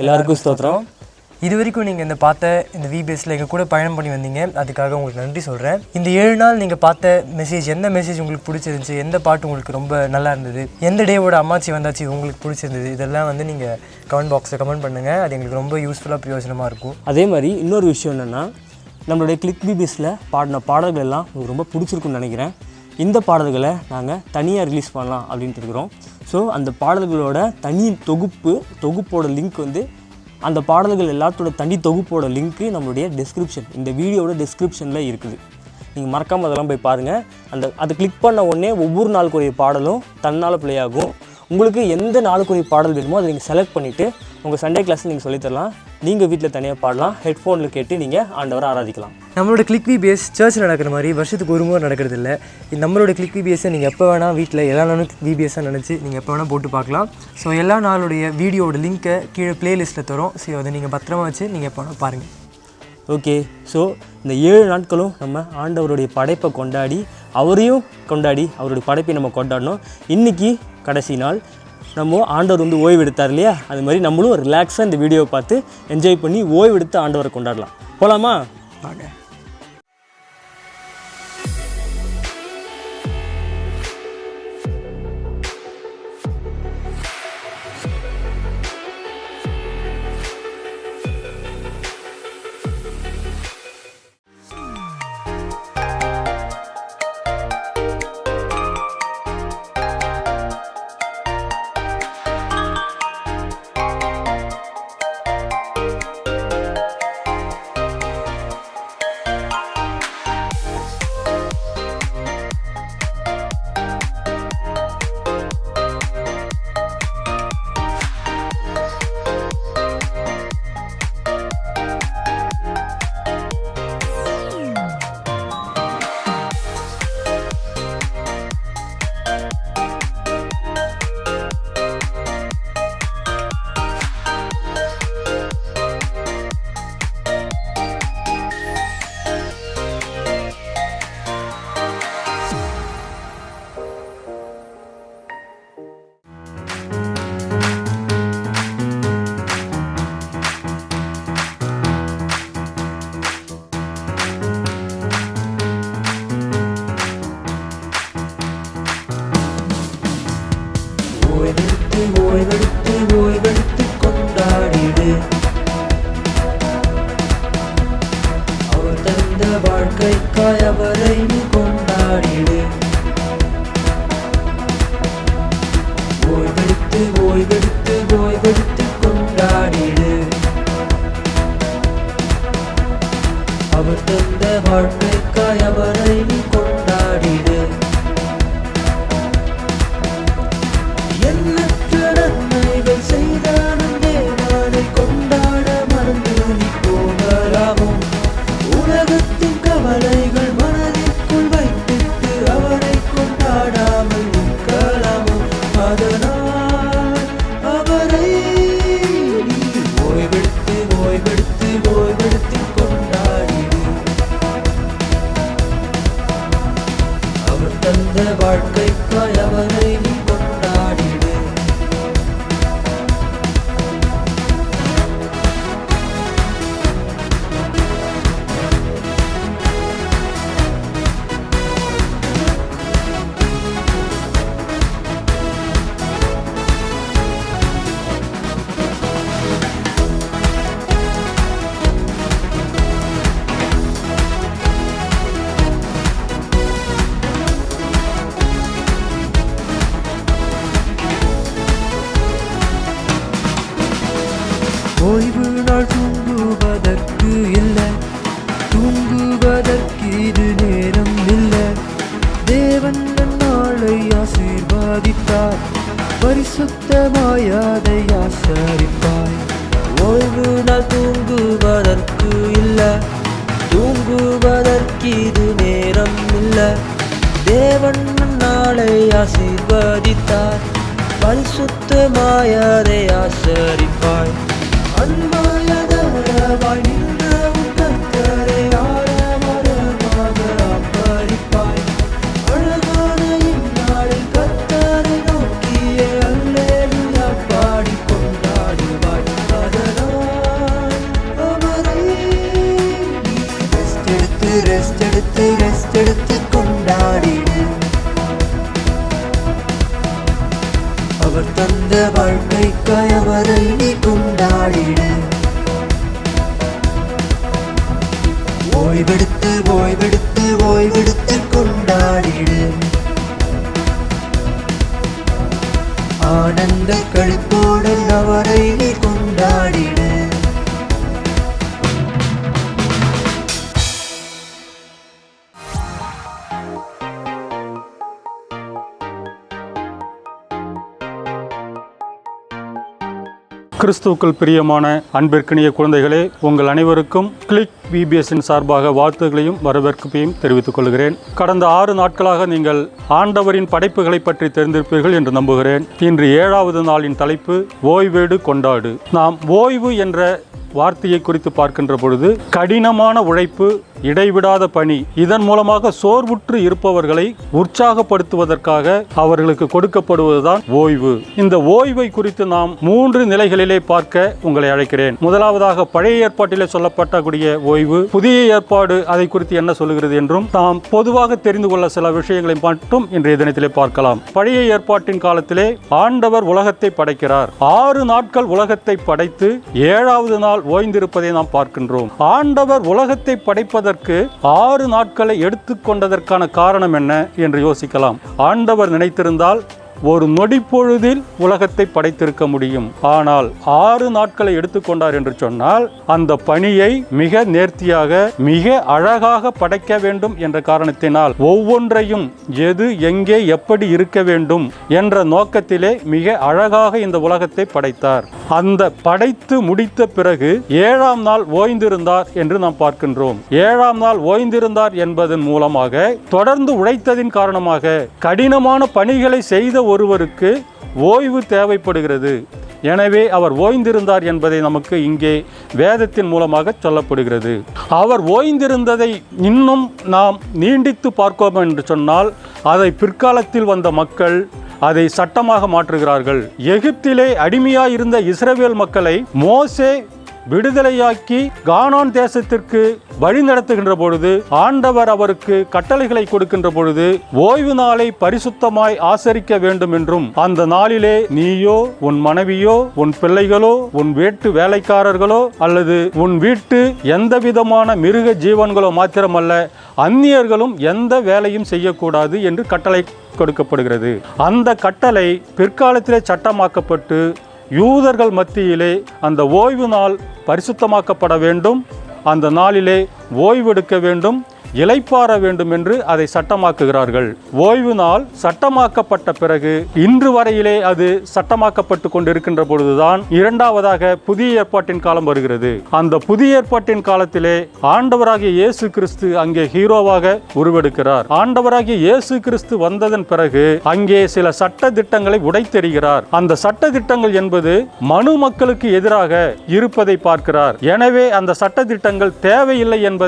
எல்லாருக்கும் ஸ்தோத்திரம். இது வரைக்கும் நீங்கள் இந்த பார்த்த இந்த விபிஎஸ்ல எங்கள் கூட பயணம் பண்ணி வந்தீங்க அதுக்காக உங்களுக்கு நன்றி சொல்கிறேன் இந்த ஏழு நாள் நீங்கள் பார்த்த மெசேஜ் எந்த மெசேஜ் உங்களுக்கு பிடிச்சிருந்துச்சு எந்த பாட்டு உங்களுக்கு ரொம்ப நல்லா இருந்தது எந்த டேவோட அம்மாச்சி வந்தாச்சு உங்களுக்கு பிடிச்சிருந்தது இதெல்லாம் வந்து நீங்கள் கமெண்ட் பாக்ஸில் கமெண்ட் பண்ணுங்கள் அது எங்களுக்கு ரொம்ப யூஸ்ஃபுல்லாக பிரயோஜனமாக இருக்கும். அதே மாதிரி இன்னொரு விஷயம் என்னென்னா நம்மளுடைய கிளிக் பிபிஎஸில் பாடின பாடல்கள் எல்லாம் உங்களுக்கு ரொம்ப பிடிச்சிருக்குன்னு நினைக்கிறேன். இந்த பாடல்களை நாங்கள் தனியாக ரிலீஸ் பண்ணலாம் அப்படின்ட்டு இருக்கிறோம். ஸோ அந்த பாடல்களோட தனி தொகுப்பு தொகுப்போட லிங்க் வந்து அந்த பாடல்கள் எல்லாத்தோட தனி தொகுப்போட லிங்க்கு நம்மளுடைய டிஸ்கிரிப்ஷன் இந்த வீடியோவோட டிஸ்கிரிப்ஷனில் இருக்குது. நீங்கள் மறக்காமல் அதெல்லாம் போய் பாருங்கள் அந்த அதை கிளிக் பண்ண உடனே ஒவ்வொரு நாளுக்குரிய பாடலும் தன்னால் ப்ளே ஆகும். உங்களுக்கு எந்த நாளுக்குரிய பாடல் வேணுமோ அதை நீங்கள் செலக்ட் பண்ணிவிட்டு உங்கள் சண்டே கிளாஸில் நீங்கள் சொல்லித்தரலாம் நீங்கள் வீட்டில் தனியாக பாடலாம் ஹெட்ஃபோனில் கேட்டு நீங்கள் ஆண்டவரை ஆராதிக்கலாம். நம்மளோட கிளிக் விபிஎஸ் சர்ச்சில் நடக்கிற மாதிரி வருஷத்துக்கு ஒரு முறை நடக்கிறது இல்லை நம்மளோட கிளிக் விபிஎஸ்ஸை நீங்கள் எப்போ வேணால் வீட்டில் எல்லா நாளும் விபிஎஸ்ஸாக நினச்சி நீங்கள் எப்போ வேணால் போட்டு பார்க்கலாம். ஸோ எல்லா நாளுடைய வீடியோட லிங்க்கை கீழே பிளேலிஸ்ட்டில் தரோம். ஸோ அதை நீங்கள் பத்திரமா வச்சு நீங்கள் எப்போ வேணால் பாருங்கள் ஓகே ஸோ இந்த ஏழு நாட்களும் நம்ம ஆண்டவருடைய படைப்பை கொண்டாடி அவரையும் கொண்டாடி அவருடைய படைப்பை நம்ம கொண்டாடணும். இன்றைக்கி கடைசி நாள். நம்ம ஆண்டவர் வந்து ஓய்வு எடுத்தார் இல்லையா? அது மாதிரி நம்மளும் ரிலாக்ஸாக இந்த வீடியோவை பார்த்து என்ஜாய் பண்ணி ஓய்வு எடுத்து ஆண்டவரை கொண்டாடலாம். போகலாமா வாங்க. அவர் தந்த வாழ்க்கைக்காய் அவரை நீ கொண்டாடிடு ஓய்வெடுத்து ஓய்வெடுத்து ஓய்வெடுத்து கொண்டாடிடு. ஆனந்த கழிப்போடு அவரை நீ கொண்டாடிடு. கிறிஸ்துவுக்கள் பிரியமான அன்பிற்கினிய குழந்தைகளே உங்கள் அனைவருக்கும் கிளிக் பிபிஎஸ்ஸின் சார்பாக வாழ்த்துகளையும் வரவேற்பையும் தெரிவித்துக் கொள்கிறேன். கடந்த ஆறு நாட்களாக நீங்கள் ஆண்டவரின் படைப்புகளை பற்றி தெரிந்திருப்பீர்கள் என்று நம்புகிறேன். இன்று ஏழாவது நாளின் தலைப்பு ஓய்வேடு கொண்டாடு. நாம் ஓய்வு என்ற வார்த்தையை குறித்து பார்க்கின்ற பொழுது கடினமான உழைப்பு இடைவிடாத பணி. இதன் மூலமாக சோர்வுற்று இருப்பவர்களை உற்சாகப்படுத்துவதற்காக அவர்களுக்கு கொடுக்கப்படுவதுதான் ஓய்வு. இந்த ஓய்வை குறித்து நாம் மூன்று நிலைகளிலே பார்க்க உங்களை அழைக்கிறேன். முதலாவதாக பழைய ஏற்பாட்டிலே சொல்லப்பட்டக்கூடிய ஓய்வு. புதிய ஏற்பாடு அதை குறித்து என்ன சொல்லுகிறது என்றும் நாம் பொதுவாக தெரிந்து கொள்ள சில விஷயங்களை மட்டும் இன்றைய தினத்திலே பார்க்கலாம். பழைய ஏற்பாட்டின் காலத்திலே ஆண்டவர் உலகத்தை படைக்கிறார். ஆறு நாட்கள் உலகத்தை படைத்து ஏழாவது நாள் ஓய்ந்திருப்பதை நாம் பார்க்கின்றோம். ஆண்டவர் உலகத்தை படைப்பதற்கு ஆறு நாட்களை எடுத்துக்கொண்டதற்கான காரணம் என்ன என்று யோசிக்கலாம். ஆண்டவர் நினைத்திருந்தால் ஒரு நொடிப்பொழுதில் உலகத்தை படைத்திருக்க முடியும். ஆனால் ஆறு நாட்களை எடுத்துக்கொண்டார் என்று சொன்னால் அந்த பணியை மிக நேர்த்தியாக மிக அழகாக படைக்க வேண்டும் என்ற காரணத்தினால் ஒவ்வொன்றையும் எது எங்கே எப்படி இருக்க வேண்டும் என்ற நோக்கத்திலே மிக அழகாக இந்த உலகத்தை படைத்தார். அந்த படைத்து முடித்த பிறகு ஏழாம் நாள் ஓய்ந்திருந்தார் என்று நாம் பார்க்கின்றோம். ஏழாம் நாள் ஓய்ந்திருந்தார் என்பதன் மூலமாக தொடர்ந்து உழைத்ததின் காரணமாக கடினமான பணிகளை செய்த ஒருவருக்கு ஓய்வு தேவைப்படுகிறது. எனவே அவர் ஓய்ந்திருந்தார் என்பதை நமக்கு இங்கே வேதத்தின் மூலமாக சொல்லப்படுகிறது. அவர் ஓய்ந்திருந்ததை இன்னும் நாம் நீண்டித்து பார்க்கோம் என்று சொன்னால் அதை பிற்காலத்தில் வந்த மக்கள் அதை சட்டமாக மாற்றுகிறார்கள். எகிப்திலே அடிமையாயிருந்த இருந்த மக்களை மோசே விடுதலையாக்கி கானான் தேசத்திற்கு வழிநடத்துகின்ற பொழுது ஆண்டவர் அவருக்கு கட்டளைகளை கொடுக்கின்ற பொழுது ஓய்வு நாளை பரிசுத்தமாய் ஆசரிக்க வேண்டும் என்றும் அந்த நாளிலே நீயோ உன் மனைவியோ உன் பிள்ளைகளோ உன் வீட்டு வேலைக்காரர்களோ அல்லது உன் வீட்டு எந்த விதமான மிருக ஜீவன்களோ மாத்திரமல்ல அந்நியர்களும் எந்த வேலையும் செய்யக்கூடாது என்று கட்டளை கொடுக்கப்படுகிறது. அந்த கட்டளை பிற்காலத்திலே சட்டமாக்கப்பட்டு யூதர்கள் மத்தியிலே அந்த ஓய்வு நாள் பரிசுத்தமாக்கப்பட வேண்டும். அந்த நாளிலே ஓய்வெடுக்க வேண்டும் இலைப்பாற வேண்டும் என்று அதை சட்டமாக்குகிறார்கள். ஓய்வு நாள் சட்டமாக்கப்பட்ட பிறகு இன்று வரையிலே அது சட்டமாக்கப்பட்டு கொண்டிருக்கின்ற பொழுதுதான் இரண்டாவதாக புதிய ஏற்பாட்டின் காலம் வருகிறது. அந்த புதிய ஏற்பாட்டின் காலத்திலே ஆண்டவராகிய இயேசு கிறிஸ்து அங்கே ஹீரோவாக உருவெடுக்கிறார். ஆண்டவராகிய இயேசு கிறிஸ்து வந்ததன் பிறகு அங்கே சில சட்ட திட்டங்களை உடைத்தெறிகிறார். அந்த சட்ட திட்டங்கள் என்பது மனு மக்களுக்கு எதிராக இருப்பதை பார்க்கிறார். எனவே அந்த சட்ட திட்டங்கள் தேவையில்லை என்று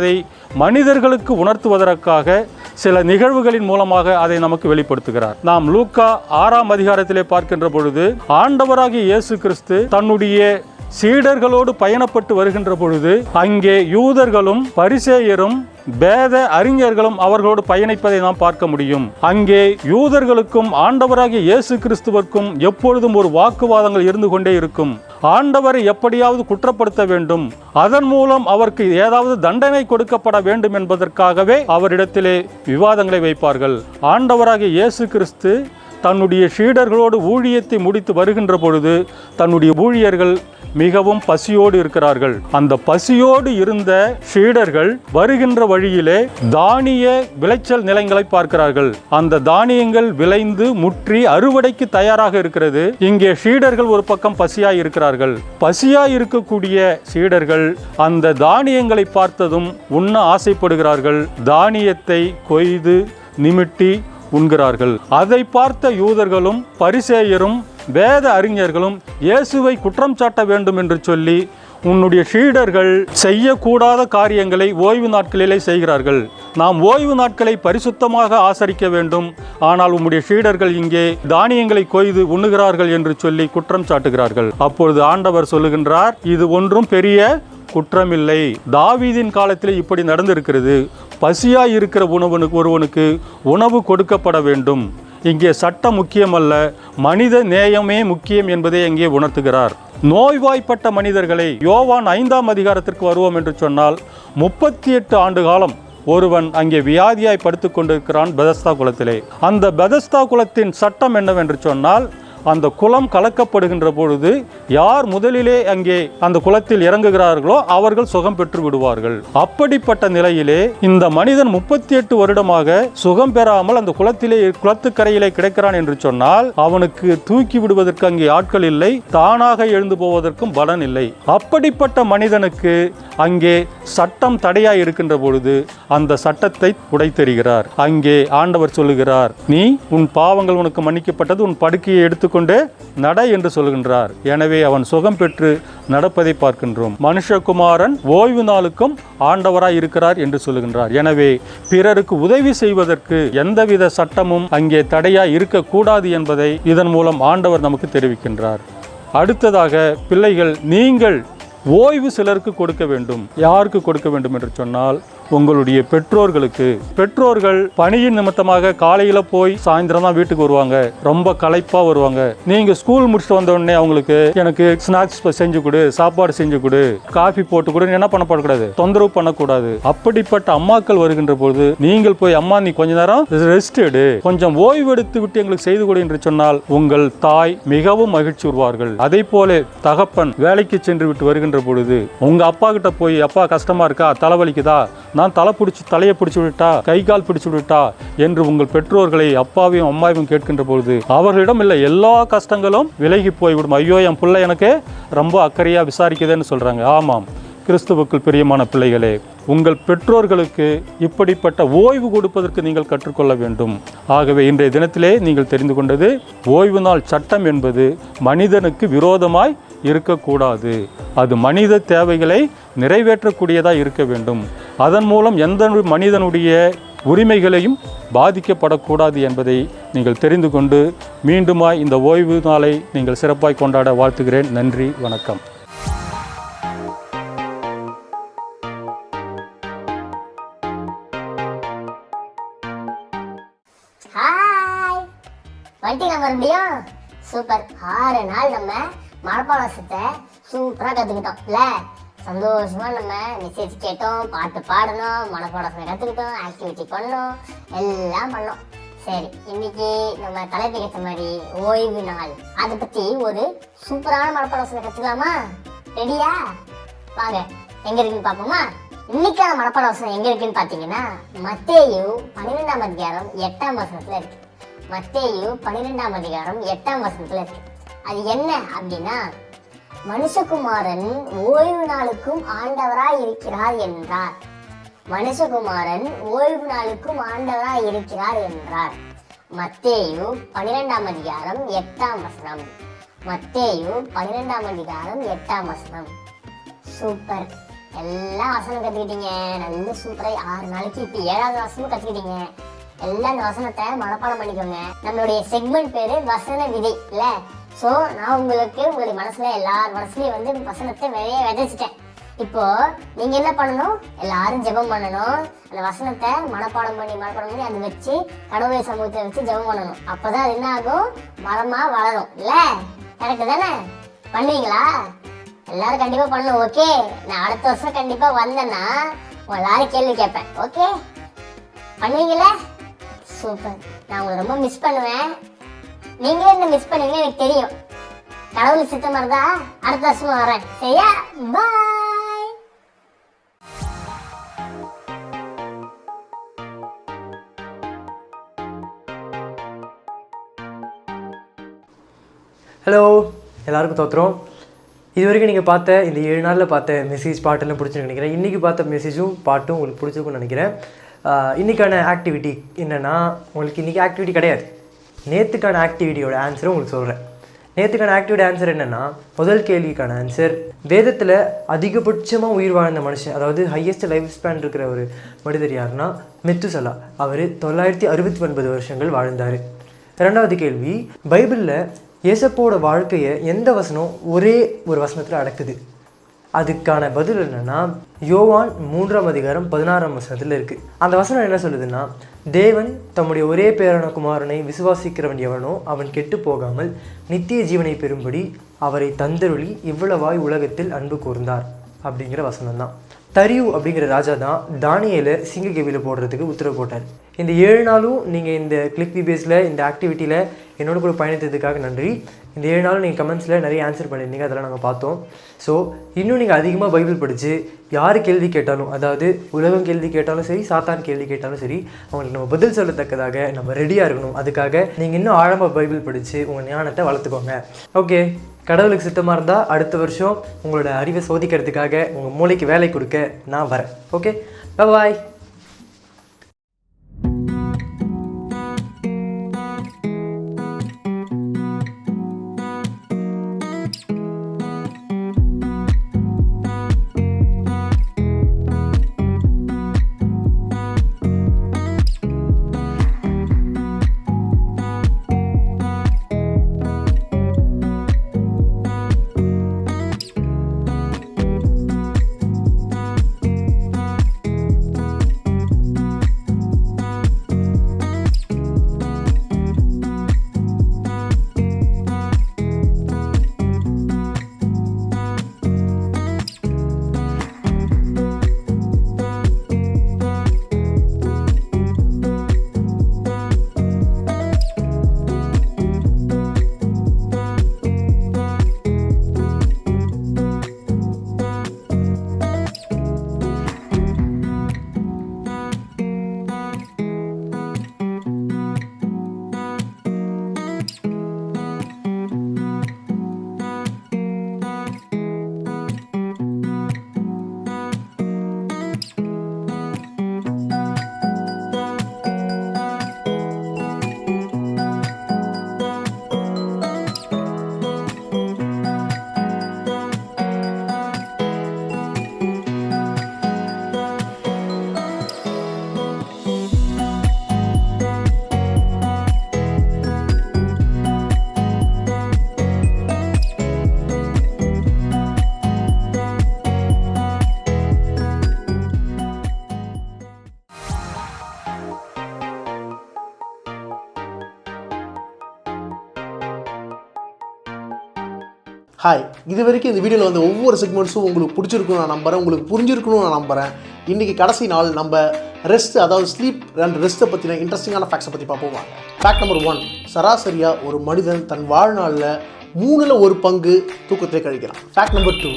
மனிதர்களுக்கு உணர்த்துவதற்காக சில நிகழ்வுகளின் மூலமாக அதை நமக்கு வெளிப்படுத்துகிறார். நாம் லூக்கா ஆறாம் அதிகாரத்திலே பார்க்கின்ற பொழுது ஆண்டவராகிய இயேசு கிறிஸ்து தன்னுடைய சீடர்களோடு பயணப்பட்டு வருகின்ற பொழுது அங்கே யூதர்களும் பரிசேயரும் பேத அறிஞர்களும் அவர்களோடு பயணிப்பதை நாம் பார்க்க முடியும். அங்கே யூதர்களுக்கும் ஆண்டவராகிய இயேசு கிறிஸ்துவர்க்கும் எப்பொழுதும் ஒரு வாக்குவாதங்கள் இருந்து கொண்டே இருக்கும். ஆண்டவரை எப்படியாவது குற்றப்படுத்த வேண்டும். அதன் மூலம் அவருக்கு ஏதாவது தண்டனை கொடுக்கப்பட வேண்டும் என்பதற்காகவே அவரிடத்திலே விவாதங்களை வைப்பார்கள். ஆண்டவராகிய இயேசு கிறிஸ்து தன்னுடைய சீடர்களோடு ஊழியத்தை முடித்து வருகின்ற பொழுது தன்னுடைய ஊழியர்கள் மிகவும் பசியோடு இருக்கிறார்கள். அந்த பசியோடு இருந்த சீடர்கள் வருகின்ற வழியிலே தானிய விளைச்சல் நிலங்களை பார்க்கிறார்கள். அந்த தானியங்கள் விளைந்து முற்றி அறுவடைக்கு தயாராக இருக்கிறது. இங்கே சீடர்கள் ஒரு பக்கம் பசியாய் இருக்கிறார்கள். பசியாய் இருக்கக்கூடிய சீடர்கள் அந்த தானியங்களை பார்த்ததும் உண்ண ஆசைப்படுகிறார்கள். தானியத்தை கொய்து நிமிட்டி உண்கிறார்கள். அதை பார்த்த யூதர்களும் பரிசேயரும் வேத அறிஞர்களும் இயேசுவை குற்றம் சாட்ட வேண்டும் என்று சொல்லி உன்னுடைய ஷீடர்கள் செய்யக்கூடாத காரியங்களை ஓய்வு நாட்களிலே செய்கிறார்கள். நாம் ஓய்வு நாட்களை பரிசுத்தமாக ஆசரிக்க வேண்டும். ஆனால் உம்முடைய ஷீடர்கள் இங்கே தானியங்களை கொய்து உண்ணுகிறார்கள் என்று சொல்லி குற்றம் சாட்டுகிறார்கள். அப்பொழுது ஆண்டவர் சொல்லுகின்றார் இது ஒன்றும் பெரிய குற்றமில்லை. தாவீதின் காலத்தில் இப்படி நடந்திருக்கிறது. பசியாய் இருக்கிற உணவனுக்கு ஒருவனுக்கு உணவு கொடுக்கப்பட வேண்டும். இங்கே சட்டம் முக்கியமல்ல மனித நேயமே முக்கியம் என்பதை இங்கே உணர்த்துகிறார். நோய்வாய்ப்பட்ட மனிதர்களை யோவான் ஐந்தாம் அதிகாரத்திற்கு வருவோம் என்று சொன்னால் முப்பத்தி எட்டு ஆண்டு காலம் ஒருவன் அங்கே வியாதியாய் படுத்து கொண்டிருக்கிறான் பெதஸ்தா குலத்திலே. அந்த பெதஸ்தா குலத்தின் சட்டம் என்னவென்று சொன்னால் அந்த குளம் கலக்கப்படுகின்ற பொழுது யார் முதலிலே அங்கே அந்த குளத்தில் இறங்குகிறார்களோ அவர்கள் சுகம் பெற்று விடுவார்கள். அப்படிப்பட்ட நிலையிலே இந்த மனிதன் முப்பத்தி எட்டு வருடமாக சுகம் பெறாமல் அந்த குளத்திலே குளத்துக்கரையிலே கிடைக்கிறான் என்று சொன்னால் அவனுக்கு தூக்கி விடுவதற்கு அங்கே ஆட்கள் இல்லை தானாக எழுந்து போவதற்கும் பலன் இல்லை. அப்படிப்பட்ட மனிதனுக்கு அங்கே சட்டம் தடையாய் இருக்கின்ற பொழுது அந்த சட்டத்தை உடைத்தெறிகிறார். அங்கே ஆண்டவர் சொல்லுகிறார் நீ உன் பாவங்கள் உனக்கு மன்னிக்கப்பட்டது உன் படுக்கையை எடுத்து எடுத்துக்கொண்டு நட என்று சொல்கின்றார். எனவே அவன் சுகம் பெற்று நடப்பதை பார்க்கின்றோம். மனுஷகுமாரன் ஓய்வு நாளுக்கும் ஆண்டவராய் இருக்கிறார் என்று சொல்லுகின்றார் எனவே பிறருக்கு உதவி செய்வதற்கு எந்தவித சட்டமும் அங்கே தடையாய் இருக்கக்கூடாது என்பதை இதன் மூலம் ஆண்டவர் நமக்கு தெரிவிக்கின்றார். அடுத்ததாக பிள்ளைகள் நீங்கள் ஓய்வு சிலருக்கு கொடுக்க வேண்டும். யாருக்கு கொடுக்க வேண்டும் என்று சொன்னால் உங்களுடைய பெற்றோர்களுக்கு. பெற்றோர்கள் பணியின் நிமித்தமாக காலையில் போய் சாயந்தரம் தான் வீட்டுக்கு வருவாங்க. ரொம்ப களைப்பாக வருவாங்க. நீங்கள் ஸ்கூல் முடிச்சுட்டு வந்த உடனே அவங்களுக்கு எனக்கு ஸ்நாக்ஸ் செஞ்சு கொடு சாப்பாடு செஞ்சு கொடு காஃபி போட்டு கொடு என்ன பண்ணப்படக்கூடாது தொந்தரவு பண்ணக்கூடாது. அப்படிப்பட்ட அம்மாக்கள் வருகின்ற பொழுது நீங்கள் போய் அம்மா நீ கொஞ்ச நேரம் ரெஸ்ட் எடு. கொஞ்சம் ஓய்வு எடுத்து விட்டு எங்களுக்கு செய்து கொடு என்று சொன்னால் உங்கள் தாய் மிகவும் மகிழ்ச்சி வருவார்கள் அதே போல தகப்பன் வேலைக்கு சென்று விட்டு வருகின்ற பொழுது உங்க அப்பா கிட்ட போய் அப்பா கஷ்டமா இருக்கா? தலைவலிக்குதா? நான் தலை பிடிச்சி தலையை பிடிச்சி விட்டா கை கால் பிடிச்சி விட்டா என்று உங்கள் பெற்றோர்களை அப்பாவையும் அம்மாவையும் கேட்கின்ற பொழுது அவர்களிடம் இல்லை எல்லா கஷ்டங்களும் விலகி போய்விடும். ஐயோ என் பிள்ளை எனக்கு ரொம்ப அக்கறையாக விசாரிக்குதுன்னு சொல்கிறாங்க ஆமாம் கிறிஸ்துவுக்குள் பிரியமான பிள்ளைகளே உங்கள் பெற்றோர்களுக்கு இப்படிப்பட்ட ஓய்வு கொடுப்பதற்கு நீங்கள் கற்றுக்கொள்ள வேண்டும். ஆகவே இன்றைய தினத்திலே நீங்கள் தெரிந்து கொண்டது ஓய்வு நாள் சட்டம் என்பது மனிதனுக்கு விரோதமாய் இருக்கக்கூடாது. அது மனித தேவைகளை நிறைவேற்றக்கூடியதாக இருக்க வேண்டும். அதன் மூலம் எந்த மனிதனுடைய உரிமைகளையும் பாதிக்கப்படக்கூடாது என்பதை நீங்கள் தெரிந்து கொண்டு மீண்டுமாய் இந்த ஓய்வு நாளை நீங்கள் சிறப்பாய் கொண்டாட வாழ்த்துகிறேன். நன்றி வணக்கம். சூப்பர். ஆறு நாள் நம்ம மனப்பாடத்தை சூப்பராக கற்றுக்கிட்டோம்ல சந்தோஷமாக நம்ம மெசேஜ் கேட்டோம் பாட்டு பாடணும் மனப்பாடத்தை கற்றுக்கிட்டோம் ஆக்டிவிட்டி பண்ணோம் எல்லாம் பண்ணோம். சரி இன்னைக்கு நம்ம தலைப்பு ஏற்ற மாதிரி ஓய்வு நாள். அதை பற்றி ஒரு சூப்பரான மனப்பாடத்தை கற்றுக்கலாமா ரெடியா வாங்க எங்கே இருக்குன்னு பார்ப்போமா? இன்னைக்கான மனப்பாட வசனம் எங்க இருக்குன்னு பாத்தீங்கன்னா மத்தேயு பன்னிரெண்டாம் அதிகாரம் எட்டாம் வசனத்துல இருக்கு. மத்தேயு பன்னிரெண்டாம் அதிகாரம் எட்டாம் வசனத்துல இருக்கு. அது என்ன அப்படின்னா மனுஷகுமாரன் ஓய்வு நாளுக்கும் ஆண்டவராய் இருக்கிறார் என்றார். மனுஷகுமாரன் ஓய்வு நாளுக்கும் ஆண்டவராய் இருக்கிறார் என்றார். மத்தேயு பன்னிரெண்டாம் அதிகாரம் எட்டாம் வசனம். மத்தேயு பன்னிரெண்டாம் அதிகாரம் எட்டாம் வசனம். சூப்பர். எல்லா வசனம் கற்றுக்கிட்டீங்க நல்ல சூப்பராக ஆறு நாளைக்கு இப்போ ஏழாவது வசனமும் கற்றுக்கிட்டீங்க எல்லா அந்த வசனத்தை மனப்பாடம் பண்ணிக்கோங்க. நம்மளுடைய செக்மெண்ட் பேரு வசன விதை இல்ல? ஸோ நான் உங்களுக்கு உங்களுடைய மனசில் எல்லார் மனசுலையும் வந்து வசனத்தை நிறைய விதைச்சிட்டேன். இப்போ நீங்க என்ன பண்ணணும்? எல்லாரும் ஜெபம் பண்ணணும். அந்த வசனத்தை மனப்பாடம் பண்ணி மனப்பாடம் பண்ணி அதை வச்சு கடவுளை சமூகத்தை வச்சு ஜெபம் பண்ணணும். அப்பதான் அது என்ன ஆகும் மரமா வளரும். இல்ல? கரெக்டு தானே? பண்ணுவீங்களா? எல்லாரும் கண்டிப்பா பண்ணணும் ஓகே நான் அடுத்த வருஷம் கண்டிப்பா வந்தேன்னா உங்க எல்லாரும் கேள்வி கேட்பேன். ஓகே பண்ணுவீங்களா? சூப்பர் நான் உங்களை ரொம்ப மிஸ் பண்ணுவேன். நீங்களே என்ன மிஸ் பண்ணுவீங்க எனக்கு தெரியும். கடவுள் சித்தம் இருந்தா அடுத்த வருஷமா வரேன். சரியா? பாய் ஹலோ எல்லாருக்கும் தோத்துறோம். இது வரைக்கும் நீங்கள் பார்த்த இந்த ஏழு நாளில் பார்த்த மெசேஜ் பாட்டெல்லாம் பிடிச்சிருக்கு நினைக்கிறேன். இன்றைக்கி பார்த்த மெசேஜும் பாட்டும் உங்களுக்கு பிடிச்சிருக்கும்னு நினைக்கிறேன். இன்றைக்கான ஆக்டிவிட்டி என்னென்னா உங்களுக்கு இன்றைக்கி ஆக்டிவிட்டி கிடையாது. நேற்றுக்கான ஆக்டிவிட்டியோட ஆன்சரை உங்களுக்கு சொல்கிறேன் நேற்றுக்கான ஆக்டிவிட்டி ஆன்சர் என்னென்னா முதல் கேள்விக்கான ஆன்சர் வேதத்தில் அதிகபட்சமாக உயிர் வாழ்ந்த மனுஷன் அதாவது ஹையஸ்ட் லைஃப் ஸ்பேன் இருக்கிற ஒரு மனிதர் யாருன்னா மெத்துசலா. அவர் தொள்ளாயிரத்தி அறுபத்தி ஒன்பது வருஷங்கள் வாழ்ந்தார். ரெண்டாவது கேள்வி பைபிளில் இயேசப்போட வாழ்க்கையை எந்த வசனம் ஒரே ஒரு வசனத்தில் அடக்குது? அதுக்கான பதில் என்னன்னா யோவான் மூன்றாம் அதிகாரம் பதினாறாம் வசனத்தில் இருக்குது அந்த வசனம் என்ன சொல்லுதுன்னா தேவன் தம்முடைய ஒரே பேரான குமாரனை விசுவாசிக்கிறவன் எவனோ அவன் கெட்டு போகாமல் நித்திய ஜீவனை பெறும்படி அவரை தந்தருளி இவ்வளவாய் உலகத்தில் அன்பு கூர்ந்தார் அப்படிங்கிற வசனம் தான் தரியு அப்படிங்கிற ராஜா தான் தானியலை சிங்கக்கேவியில் போடுறதுக்கு உத்தரவு போட்டார். இந்த ஏழு நாளும் நீங்கள் இந்த கிளிக் பேஸில் இந்த ஆக்டிவிட்டியில் என்னோட கூட பயணித்ததுக்காக நன்றி. இந்த ஏழு நாளும் நீங்கள் கமெண்ட்ஸில் நிறைய ஆன்சர் பண்ணியிருந்தீங்க அதெல்லாம் நாங்கள் பார்த்தோம். ஸோ இன்னும் நீங்கள் அதிகமாக பைபிள் படித்து யார் கேள்வி கேட்டாலும் அதாவது உலகம் கேள்வி கேட்டாலும் சரி சாத்தான் கேள்வி கேட்டாலும் சரி அவங்களுக்கு நம்ம பதில் சொல்லத்தக்கதாக நம்ம ரெடியாக இருக்கணும். அதுக்காக நீங்கள் இன்னும் ஆழமாக பைபிள் படித்து உங்கள் ஞானத்தை வளர்த்துக்கோங்க. ஓகே கடவுளுக்கு சித்தமாக இருந்தால் அடுத்த வருஷம் உங்களோட அறிவை சோதிக்கிறதுக்காக உங்கள் மூளைக்கு வேலை கொடுக்க நான் வரேன். ஓகே பாய் ஹாய் இது வரைக்கும் இந்த வீடியோவில் வந்து ஒவ்வொரு செக்மெண்ட்ஸும் உங்களுக்கு பிடிச்சிருக்கும் நான் நம்புகிறேன் உங்களுக்கு புரிஞ்சிருக்கணும்னு நான் நம்புகிறேன் இன்றைக்கி கடைசி நாள் நம்ம ரெஸ்ட் அதாவது ஸ்லீப் அண்ட் ரெஸ்ட்டை பற்றின இன்ட்ரெஸ்டிங்கான ஃபேக்ட்ஸை பற்றி பார்ப்போம்? வாங்க ஃபேக்ட் நம்பர் ஒன் சராசரியாக ஒரு மனிதன் தன் வாழ்நாளில் மூணில் ஒரு பங்கு தூக்கத்தை கழிக்கிறான். ஃபேக்ட் நம்பர் டூ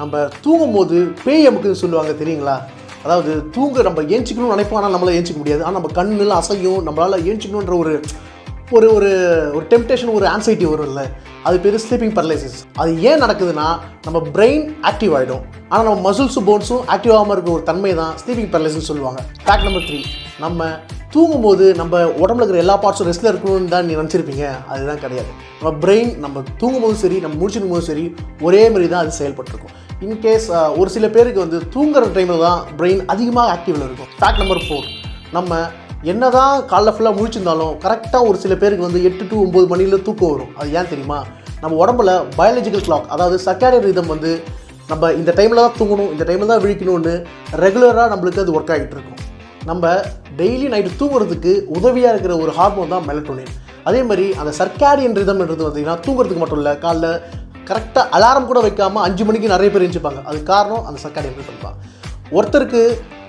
நம்ம தூங்கும் போது பேய் அமுக்குன்னு சொல்லுவாங்க தெரியுங்களா? அதாவது தூங்க நம்ம ஏஞ்சிக்கணும்னு நினைப்போம் ஆனால் நம்மளால் ஏஞ்சிக்க முடியாது. ஆனால் நம்ம கண்ணில் அசையும் நம்மளால் ஏஞ்சிக்கணுன்ற ஒரு ஒரு ஒரு ஒரு டெம்டேஷன் ஒரு ஆன்சைட்டி வரும்ல. அது பேர் ஸ்லீப்பிங் பரலைசிஸ் அது ஏன் நடக்குதுன்னா நம்ம பிரெயின் ஆக்டிவ் ஆகிடும் ஆனால் நம்ம மசில்ஸும் போன்ஸும் ஆக்டிவ் ஆகாமல் இருக்க ஒரு தன்மை தான் ஸ்லீப்பிங் பரலைசிஸ் சொல்லுவாங்க. ஃபேக்ட் நம்பர் த்ரீ நம்ம தூங்கும்போது நம்ம உடம்புல இருக்கிற எல்லா பார்ட்ஸும் ரெஸ்ட்டில் இருக்கணும்னு தான் நீ நினச்சிருப்பீங்க. அதுதான் கிடையாது. நம்ம பிரெயின் நம்ம தூங்கும்போதும் சரி நம்ம முடிச்சிருக்கும் போதும் சரி ஒரே மாதிரி தான் அது செயல்பட்டுருக்கும். இன்கேஸ் ஒரு சில பேருக்கு வந்து தூங்குற டைமில் தான் பிரெயின் அதிகமாக ஆக்டிவில் இருக்கும். ஃபேக்ட் நம்பர் ஃபோர் நம்ம என்னதான் காலைல ஃபுல்லாக முழிச்சிருந்தாலும் கரெக்டாக ஒரு சில பேருக்கு வந்து எட்டு டு ஒம்பது மணியில் தூக்கம் வரும். அது ஏன் தெரியுமா? நம்ம உடம்புல பயாலஜிக்கல் கிளாக் அதாவது சர்க்காரிய ரிதம் வந்து நம்ம இந்த டைமில் தான் தூங்கணும் இந்த டைமில் தான் விழிக்கணும்னு ரெகுலராக நம்மளுக்கு அது ஒர்க் ஆகிட்டு இருக்கும். நம்ம டெய்லி நைட்டு தூங்குறதுக்கு உதவியாக இருக்கிற ஒரு ஹார்மோன் தான் மெலட்டோனின் அதே மாதிரி அந்த சர்க்காரியன் ரிதம்ன்றது பார்த்தீங்கன்னா தூங்குறதுக்கு மட்டும் இல்லை காலைல கரெக்டாக அலாரம் கூட வைக்காமல் அஞ்சு மணிக்கு நிறைய பேர் எழுந்திருப்பாங்க அதுக்கு காரணம் அந்த சர்க்காரியன் ரிதம் தான். ஒருத்தருக்கு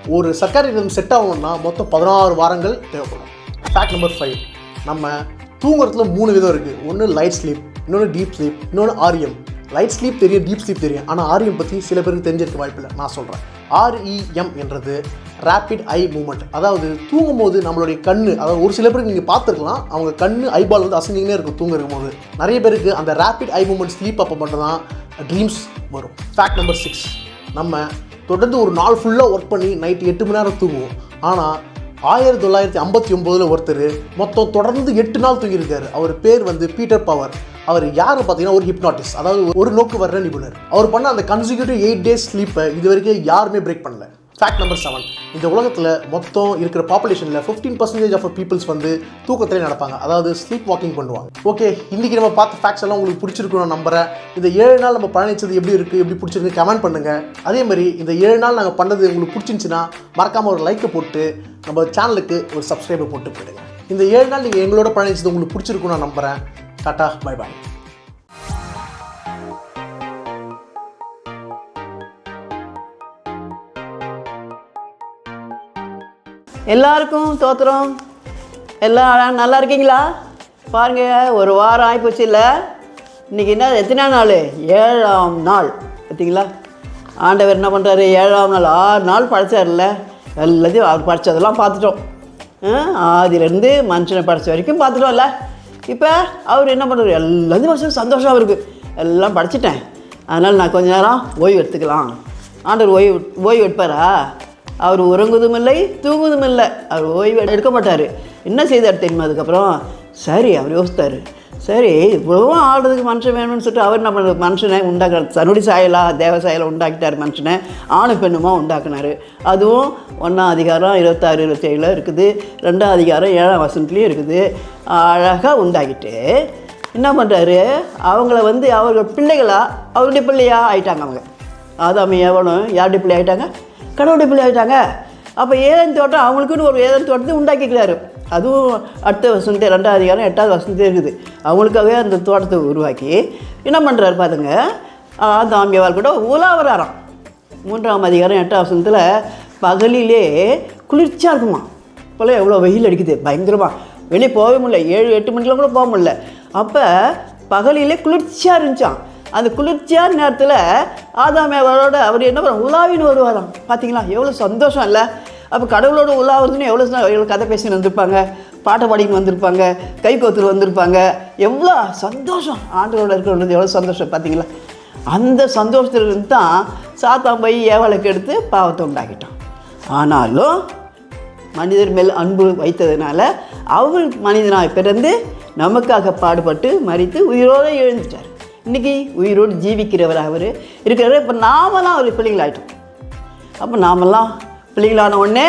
ஒரு சர்க்காரி ரிதம் செட் ஆகணும்னா மொத்தம் பதினாறு வாரங்கள் தேவைப்படும். ஃபேக்ட் நம்பர் ஃபைவ் நம்ம தூங்குறதுல மூணு விதம் இருக்குது ஒன்று லைட் ஸ்லீப் இன்னொன்று டீப் ஸ்லீப் இன்னொன்று ஆரியம் லைட் ஸ்லீப் தெரியும் டீப் ஸ்லீப் தெரியும். ஆனால் ஆரியம் பற்றி சில பேருக்கு தெரிஞ்சிருக்க வாய்ப்பில்லை. நான் சொல்கிறேன் ஆர்இஎம் என்றது ரேபிட் ஐ மூமெண்ட் அதாவது தூங்கும் போது நம்மளுடைய கண் அதாவது ஒரு சில பேருக்கு நீங்கள் பார்த்துருக்கலாம் அவங்க கண் ஐபால் வந்து அசைஞ்சிங்கனே இருக்கும் தூங்க இருக்கும்போது நிறைய பேருக்கு அந்த ரேபிட் ஐ மூமெண்ட் ஸ்லீப் அப்போ மட்டும்தான் ட்ரீம்ஸ் வரும். ஃபேக்ட் நம்பர் சிக்ஸ் நம்ம தொடர்ந்து ஒரு நாள் ஃபுல்லாக ஒர்க் பண்ணி நைட்டு எட்டு மணி நேரம் தூங்குவோம். ஆனால் ஆயிரத்தி தொள்ளாயிரத்தி ஐம்பத்தி ஒம்போதில் ஒருத்தர் மொத்தம் தொடர்ந்து எட்டு நாள் தூங்கியிருக்காரு. அவர் பேர் வந்து பீட்டர் பவர். அவர் யார் பார்த்தீங்கன்னா ஒரு ஹிப்னாட்டிஸ்ட் அதாவது ஒரு நோக்கு வர்ற நிபுணர். அவர் பண்ண அந்த கன்சிக்யூட்டிவ் எயிட் டேஸ் ஸ்லீப்பை இது வரைக்கும் யாருமே பிரேக் பண்ணல. ஃபேக்ட் நம்பர் செவன் இந்த உலகத்தில் மொத்தம் இருக்கிற பாப்புலேஷனில் ஃபிஃப்டீன் பர்சன்டேஜ் ஆஃப் பீப்புள்ஸ் வந்து தூக்கத்திலே நடப்பாங்க. அதாவது ஸ்லீப் வாக்கிங் பண்ணுவாங்க. ஓகே இன்றைக்கி நம்ம பார்த்த ஃபேக்ட்ஸ் எல்லாம் உங்களுக்கு பிடிச்சிருக்கணும் நம்புகிறேன் நம்புறேன். இந்த ஏழு நாள் நம்ம பயணிச்சது எப்படி இருக்குது எப்படி பிடிச்சிருக்கு கமெண்ட் பண்ணுங்கள் அதே மாதிரி இந்த ஏழு நாள் நாங்கள் பண்ணது உங்களுக்கு பிடிச்சிருந்துச்சின்னா மறக்காமல் ஒரு லைக்கை போட்டு நம்ம சேனலுக்கு ஒரு சப்ஸ்கிரைபை போட்டு போயிடுங்க. இந்த ஏழு நாள் நீங்கள் எங்களோட பயணிச்சது உங்களுக்கு பிடிச்சிருக்குன்னு நான் நம்புகிறேன் டாட்டா பை பாய் எல்லாருக்கும் தோத்துறோம். எல்லாம் நல்லா இருக்கீங்களா? பாருங்கள் ஒரு வாரம் ஆகிப்போச்சு இல்லை. இன்றைக்கி என்ன எத்தனை நாள்? ஏழாம் நாள். பார்த்தீங்களா ஆண்டவர் என்ன பண்ணுறாரு ஏழாம் நாள். ஆறு நாள் படைச்சார்ல எல்லாத்தையும் அவர் படைச்சதெல்லாம் பார்த்துட்டோம். ஆதிலேருந்து ஆதியிலேருந்து மனுஷனை படைச்ச வரைக்கும் பார்த்துட்டோம்ல. இப்போ அவர் என்ன பண்ணுறாரு எல்லாத்தையும் படிச்சு சந்தோஷம் அவருக்கு எல்லாம் படிச்சிட்டேன். அதனால் நான் கொஞ்ச நேரம் ஓய்வு எடுத்துக்கலாம். ஆண்டவர் ஓய்வு ஓய்வு எடுப்பாரா? அவர் உறங்குவதும் இல்லை தூங்குவதும் இல்லை அவர் ஓய்வு எடுக்க மாட்டார். என்ன செய்தார் தெரியுமா அதுக்கப்புறம்? சரி அவர் யோசித்தார். சரி இவ்வளோவும் ஆடுறதுக்கு மனுஷன் வேணும்னு சொல்லிட்டு அவர் நம்ம மனுஷனை உண்டாக்குறார். தன்னுடைய சாயலா தேவ சாயலை உண்டாக்கிட்டார் மனுஷனை. ஆணு பெண்ணுமா உண்டாக்குனார். அதுவும் ஒன்றாம் அதிகாரம் இருபத்தாறு இருபத்தேழில் இருக்குது. ரெண்டாம் அதிகாரம் ஏழாம் வசனத்துலேயும் இருக்குது. அழகாக உண்டாக்கிட்டு என்ன பண்ணுறாரு அவங்கள வந்து அவர்கள் பிள்ளைகளாக அவருடைய பிள்ளையாக ஆயிட்டாங்க அவங்க. ஆதாமி எவனும் யாருடைய பிள்ளை ஆகிட்டாங்க கடவுளுடைய பிள்ளை ஆகிட்டாங்க அப்போ ஏதன் தோட்டம் அவங்களுக்குன்னு ஒரு ஏதன் தோட்டத்தை உண்டாக்கிக்கிறாரு. அதுவும் அடுத்த வசனத்தை ரெண்டாவது அதிகாரம் எட்டாவது வசனத்தே இருக்குது. அவங்களுக்காகவே அந்த தோட்டத்தை உருவாக்கி என்ன பண்ணுறாரு பாருங்க? ஆதாமியவாள் கூட உலாவராரம். மூன்றாம் அதிகாரம் எட்டாம் வசனத்தில் பகலிலே குளிர்ச்சியாக இருக்குமா? இப்போல்லாம் எவ்வளோ வெயில் அடிக்குது பயங்கரமாக வெளியே போகவே முடியல. ஏழு எட்டு மணிக்கெலாம் கூட போக முடியல. அப்போ பகலிலே குளிர்ச்சியாக இருந்துச்சான் அந்த குளிர்ச்சியான நேரத்தில் ஆதாமேவரோட அவர் என்ன பண்ண உலாவின்னு வருவாராம் பார்த்தீங்களா எவ்வளோ சந்தோஷம் இல்லை. அப்போ கடவுளோட உலாவுறதுன்னு எவ்வளோ எவ்வளோ கதை பேசின்னு வந்திருப்பாங்க பாட்டை பாடின்னு வந்திருப்பாங்க. கை கோத்துட்டு வந்திருப்பாங்க. எவ்வளோ சந்தோஷம். ஆண்டவரோட இருக்கிறது எவ்வளோ சந்தோஷம் பார்த்தீங்களா அந்த சந்தோஷத்துலேருந்து தான் சாத்தான் போய் ஏவலுக்கு எடுத்து பாவத்தை உண்டாக்கிட்டான். ஆனாலும் மனிதர் மேல் அன்பு வைத்ததுனால அவர் மனிதனாக பிறந்து நமக்காக பாடுபட்டு மறித்து உயிரோடு எழுந்துட்டார். இன்னைக்கு உயிரோடு ஜீவிக்கிறவர் அவர் இருக்கிறவர் இப்போ நாமெல்லாம் அவர் பிள்ளைகளாயிட்டோம். அப்போ நாமெல்லாம் பிள்ளைகளான உடனே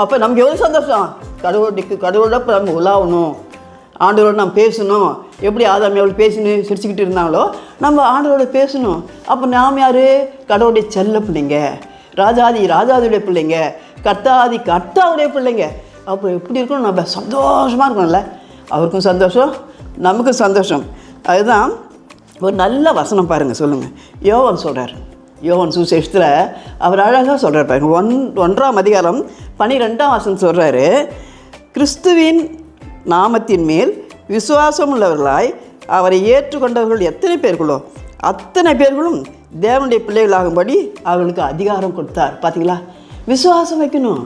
அப்போ நமக்கு எவ்வளோ சந்தோஷம்? கடவுளுக்கு கடவுளோட இப்போ நம்ம உலாவணும் ஆண்டவரோட நம்ம பேசணும். எப்படி ஆதாம் எவ்வளோ பேசினு சிரிச்சுக்கிட்டு இருந்தாங்களோ நம்ம ஆண்டவரோட பேசணும். அப்போ நாம் யார்? கடவுளுடைய செல்ல பிள்ளைங்க. ராஜாதி ராஜாதியுடைய பிள்ளைங்க. கர்த்தாதி கர்த்தாவுடைய பிள்ளைங்க. அப்போ எப்படி இருக்கணும்? நம்ம சந்தோஷமாக இருக்கணும்ல. அவருக்கும் சந்தோஷம் நமக்கும் சந்தோஷம். அதுதான் ஒரு நல்ல வசனம் பாருங்கள் சொல்லுங்கள் யோவன் சொல்கிறார் யோவன் சுசேஷத்தில் அவர் அழகாக சொல்கிறார் பாருங்க. ஒன் ஒன்றாம் அதிகாரம் பனிரெண்டாம் வசனம் சொல்கிறாரு கிறிஸ்துவின் நாமத்தின் மேல் விசுவாசம் உள்ளவர்களாய் அவரை ஏற்றுக்கொண்டவர்கள் எத்தனை பேர்களோ அத்தனை பேர்களும் தேவனுடைய பிள்ளைகளாகும்படி அவர்களுக்கு அதிகாரம் கொடுத்தார். பார்த்தீங்களா விசுவாசம் வைக்கணும்.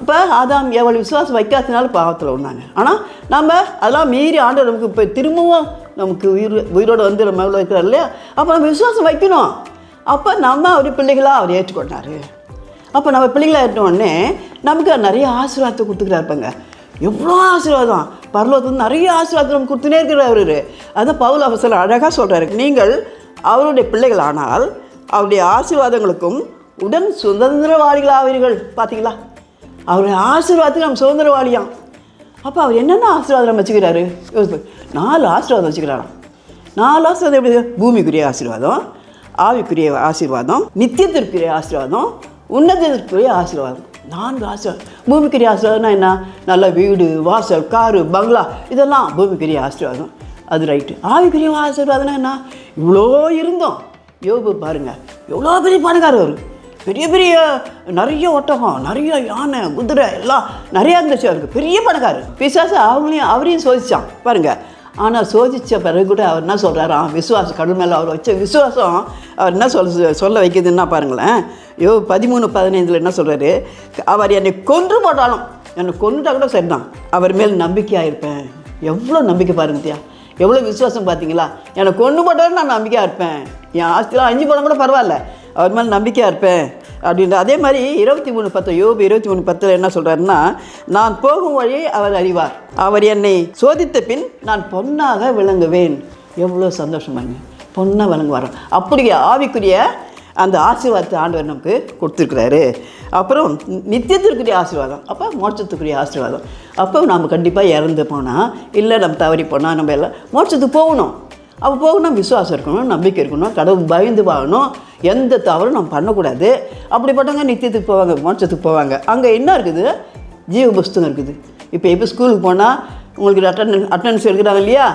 அப்போ ஆதாம் எவ்வளோ விசுவாசம் வைக்காதனால பாவத்தில் உண்டாங்க. ஆனால் நம்ம அதெல்லாம் மீறி ஆண்டு நமக்கு இப்போ திரும்பவும் நமக்கு உயிர் உயிரோடு வந்து நம்ம எவ்வளோ இருக்கிறார் இல்லையா? அப்போ நம்ம விசுவாசம் வைக்கணும். அப்போ நம்ம அவர் பிள்ளைகளாக அவர் ஏற்றுக்கொண்டாரு. அப்போ நம்ம பிள்ளைகளாக ஏற்றின நமக்கு நிறைய ஆசீர்வாதத்தை கொடுத்துக்கிறாருப்பாங்க எவ்வளோ ஆசீர்வாதம்? பரலோகத்துல நிறைய ஆசீர்வாதம் நமக்கு கொடுத்துனே இருக்கிறார் அவர். அதான் பவுல் அவசரம் அழகாக சொல்கிறாரு நீங்கள் அவருடைய பிள்ளைகள் ஆனால் அவருடைய ஆசீர்வாதங்களுக்கும் உடன் சுதந்திரவாதிகளாவீர்கள். பார்த்தீங்களா அவருடைய ஆசீர்வாதத்துக்கு நம்ம சுதந்திரவாளியாம். அப்போ அவர் என்னென்ன ஆசீர்வாதம் வச்சுக்கிறாரு? நாலு ஆசீர்வாதம் வச்சுக்கிறாராம். நாலு ஆசீர்வாதம் எப்படி பூமிக்குரிய ஆசீர்வாதம் ஆவிக்குரிய ஆசீர்வாதம் நித்தியத்திற்குரிய ஆசீர்வாதம் உன்னதத்திற்குரிய ஆசீர்வாதம். நான்கு ஆசீர்வாதம். பூமிக்குரிய ஆசீர்வாதம்னா என்ன? நல்ல வீடு வாசல் காரு பங்களா இதெல்லாம் பூமிக்குரிய ஆசீர்வாதம். அது ரைட்டு. ஆவிக்குரிய ஆசீர்வாதம்னா என்ன? இவ்வளோ இருந்தோம். யோபு பாருங்க. எவ்வளோ பெரிய பணக்காரர் அவர். பெரிய பெரிய நிறைய ஒட்டகம் நிறைய யானை குதிரை எல்லாம் நிறையா இருந்துச்சு அவருக்கு. பெரிய பணக்காரர். பிசாசு அவங்களையும் அவரையும் சோதித்தான் பாருங்கள் ஆனால் சோதித்த பிறகு கூட அவர் என்ன சொல்கிறாராம் விசுவாசம் கடல் மேலே அவர் வச்ச விசுவாசம் அவர் என்ன சொல்ல சொல்ல வைக்குதுன்னா பாருங்களேன். யோ பதிமூணு பதினைந்தில் என்ன சொல்கிறாரு அவர் என்னை கொன்று போட்டாலும் என்னை கொண்டுட்டா கூட சரிதான். அவர் மேல் நம்பிக்கையாக இருப்பேன். எவ்வளோ நம்பிக்கை பாருங்கத்தியா எவ்வளோ விசுவாசம் பார்த்தீங்களா எனக்கு கொண்டு போட்டாலும் நான் நம்பிக்கையாக இருப்பேன். என் ஆஸ்திலாம் அஞ்சு போனால் கூட பரவாயில்ல. அவர் மேலே நம்பிக்கையாக இருப்பேன் அப்படின்ற அதே மாதிரி இருபத்தி மூணு பத்து யோபு இருபத்தி மூணு பத்தில் என்ன சொல்கிறாருன்னா நான் போகும் வழி அவர் அறிவார். அவர் என்னை சோதித்த பின் நான் பொன்னாக விளங்குவேன். எவ்வளோ சந்தோஷமாங்க. பொண்ணாக பொன்னாக விளங்குவார் அப்படியே ஆவிக்குரிய அந்த ஆசீர்வாதத்தை ஆண்டவர் நமக்கு கொடுத்துருக்குறாரு. அப்புறம் நித்தியத்திற்குரிய ஆசீர்வாதம். அப்போ மோட்சத்துக்குரிய ஆசீர்வாதம். அப்போ நம்ம கண்டிப்பாக இறந்து போனால் இல்லை நம்ம தவறி போனால் நம்ம எல்லாம் மோட்சத்துக்கு போகணும். அப்போ போகணும் விசுவாசம் இருக்கணும் நம்பிக்கை இருக்கணும் கடவுள் பயந்து வாங்கணும் எந்த தவறும் நம்ம பண்ணக்கூடாது. அப்படிப்பட்டவங்க நித்தியத்துக்கு போவாங்க மோட்சத்துக்கு போவாங்க. அங்கே என்ன இருக்குது? ஜீவ புஸ்தகம் இருக்குது. இப்போ இப்போ ஸ்கூலுக்கு போனால் உங்களுக்கு அட்டன் அட்டண்டன்ஸ் எடுக்கிறாங்க இல்லையா?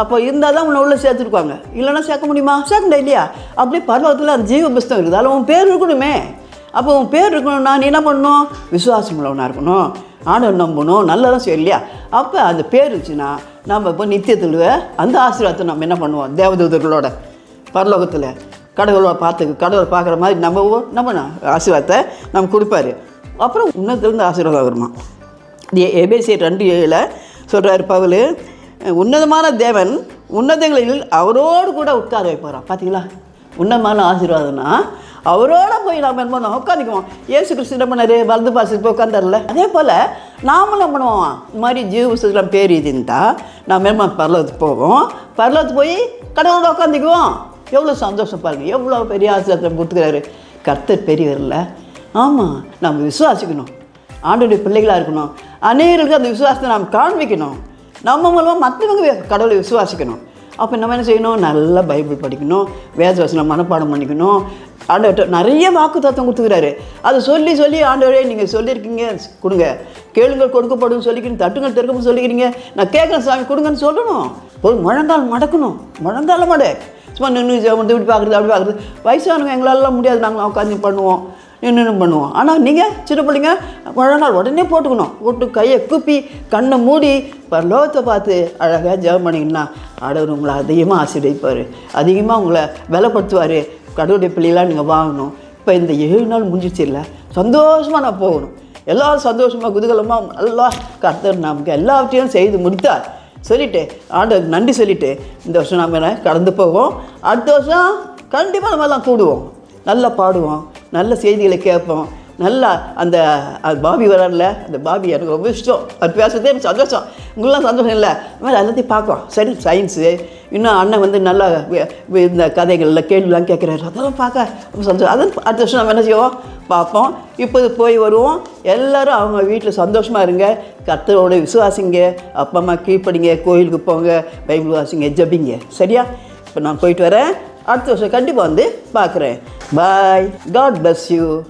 அப்போ இருந்தால் தான் உன்னை உள்ளே சேர்த்துருக்காங்க இல்லைன்னா சேர்க்க முடியுமா? சேர்க்க முடியாது இல்லையா? அப்படியே பருவத்தில் அந்த ஜீவ புஸ்தகம் இருக்குது. அதில் உன் பேர் இருக்கணுமே. அப்போ உன் பேர் இருக்கணும்னா நீ என்ன பண்ணணும்? விசுவாசம் உள்ளவனாக இருக்கணும். ஆண்டவர் நம்பணும் நல்லதான் செய்யும் இல்லையா? அப்போ அந்த பேர் இருந்துச்சுன்னா நம்ம இப்போ நித்தியத்தில் அந்த ஆசீர்வாதத்தை நம்ம என்ன பண்ணுவோம்? தேவதூதர்களோட பரலோகத்தில் கடவுளை பார்த்து கடவுளை பார்க்குற மாதிரி நம்ம நம்ம ஆசீர்வாதத்தை நம்ம கொடுப்பாரு. அப்புறம் உன்னதத்திலிருந்து ஆசீர்வாதம் வருமா? இது எபேசி ரெண்டு ஏழில் சொல்கிறார் பவுல் உன்னதமான தேவன் உன்னதங்களில் அவரோடு கூட உட்கார வைப்பாரான் பார்த்தீங்களா உன்னதமான ஆசீர்வாதம்னா அவரோட போய் நாம் என்ன பண்ணுவோம் உட்காந்துக்குவோம் ஏசு கிறிஸ்து என்ன பண்ணாரு? வலது பாசத்துக்கு போய் உட்காந்தார்ல அதே போல் நாமளும் என்ன பண்ணுவோம்? இந்த மாதிரி ஜீவபுஸ்தகம் பேர் இதுன்ட்டா நாம் என்ன பரலோகத்துக்கு போவோம். பரலோகத்துக்கு போய் கடவுளோட உட்காந்துக்குவோம் எவ்வளோ சந்தோஷம் பாருங்கள் எவ்வளோ பெரிய ஆசிரியத்தை கொடுத்துக்கிறாரு. கர்த்தர் பெரியவரில் ஆமாம் நம்ம விசுவாசிக்கணும். ஆண்டுடைய பிள்ளைகளாக இருக்கணும். அநேகருக்கு அந்த விசுவாசத்தை நாம் காண்பிக்கணும். நம்ம மூலமாக மற்றவங்க கடவுளை விசுவாசிக்கணும். அப்போ நம்ம என்ன செய்யணும்? நல்லா பைபிள் படிக்கணும். வேத வசனம் மனப்பாடம் பண்ணிக்கணும். ஆண்டவர்கிட்ட நிறைய வாக்கு தத்துவம் கொடுத்துக்கிறாரு. அதை சொல்லி சொல்லி ஆண்டவரே நீங்கள் சொல்லியிருக்கீங்க. கொடுங்க. கேளுங்கள் கொடுக்கப்படும் சொல்லிக்கிறீங்க தட்டுங்கள் திறக்கும் சொல்லிக்கிறீங்க. நான் கேட்குறேன் சாமி கொடுங்கன்னு சொல்லணும். போய் முழங்கால் மடக்கணும். முழங்கால மட. சும்மா நின்று வந்து இப்படி பார்க்குறது அப்படி பார்க்குறது. வயசானவங்க எங்களாலலாம் முடியாது. நாங்கள் உட்காந்து பண்ணுவோம். நின்று பண்ணுவோம்? ஆனால் நீங்கள் சின்ன பிள்ளைங்க முழங்கால் உடனே போட்டுக்கணும். போட்டு கையை கூப்பி கண்ணை மூடி பரலோகத்தை பார்த்து அழகாக ஜெபம் பண்ணிங்கன்னா ஆடவர் உங்களை அதிகமாக ஆசீர்வதிப்பார். அதிகமாக உங்களை விலைப்படுத்துவார் கடவுளுடைய பிள்ளைகளாக நீங்கள் வாங்கணும் இப்போ இந்த ஏழு நாள் முடிஞ்சிச்சு இல்லை? சந்தோஷமாக நான் போகணும். எல்லோரும் சந்தோஷமாக குதூகலமாக நல்லா கர்த்தர் நமக்கு எல்லாவற்றையும் செய்து முடித்தார். சொல்லிட்டு ஆண்டு நன்றி சொல்லிவிட்டு இந்த வருஷம் நாம் கடந்து போவோம். அடுத்த வருஷம் கண்டிப்பாக நம்ம எல்லாம் கூடுவோம். நல்லா பாடுவோம் நல்ல செய்திகளை கேட்போம் நல்லா அந்த பாபி வரான்ல அந்த பாபி எனக்கு ரொம்ப இஷ்டம். அது பேசுறதே எனக்கு சந்தோஷம். உங்களெலாம் சந்தோஷம் இல்லை. இந்த மாதிரி எல்லாத்தையும் பார்க்கலாம். சரி சயின்ஸு இன்னும் அண்ணன் வந்து நல்லா இந்த கதைகளில் கேள்விலாம் கேட்குறாரு. அதெல்லாம் பார்க்க ரொம்ப சந்தோஷம். அதான் அடுத்த வருஷம் நம்ம என்ன செய்வோம்? பார்ப்போம். இப்போது போய் வருவோம். எல்லோரும் அவங்க வீட்டில் சந்தோஷமாக இருங்க. கத்தரோட விசுவாசிங்க. அப்பா அம்மா கீழ்ப்படிங்க. கோயிலுக்கு போங்க. பைபிள் வாசிங்க. ஜபிங்க. சரியா? இப்போ நான் போயிட்டு வரேன். அடுத்த வருஷம் கண்டிப்பாக வந்து பார்க்குறேன். பாய் காட் பிளஸ் யூ